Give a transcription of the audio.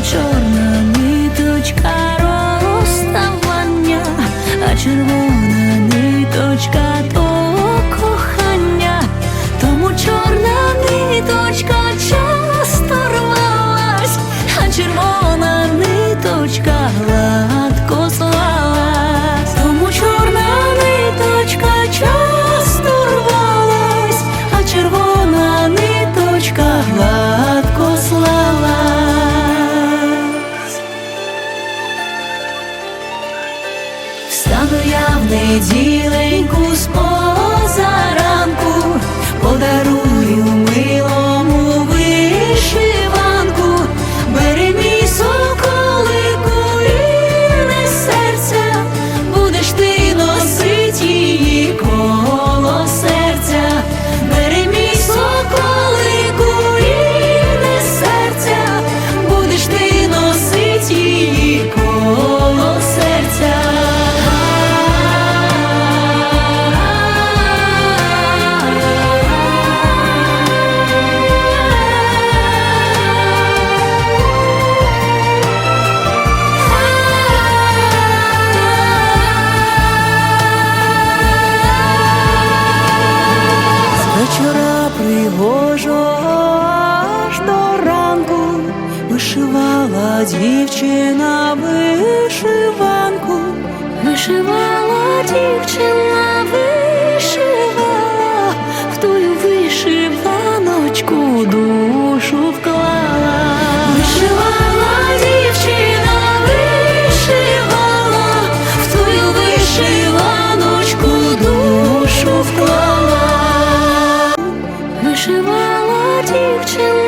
giornata. Стану я в неділеньку. Дівчина вишиванку, вишивала дівчина вишивала, в тую вишиваночку душу вклала, вишивала дівчина вишивала, в тую вишиваночку душу вклала, вишивала дівчина.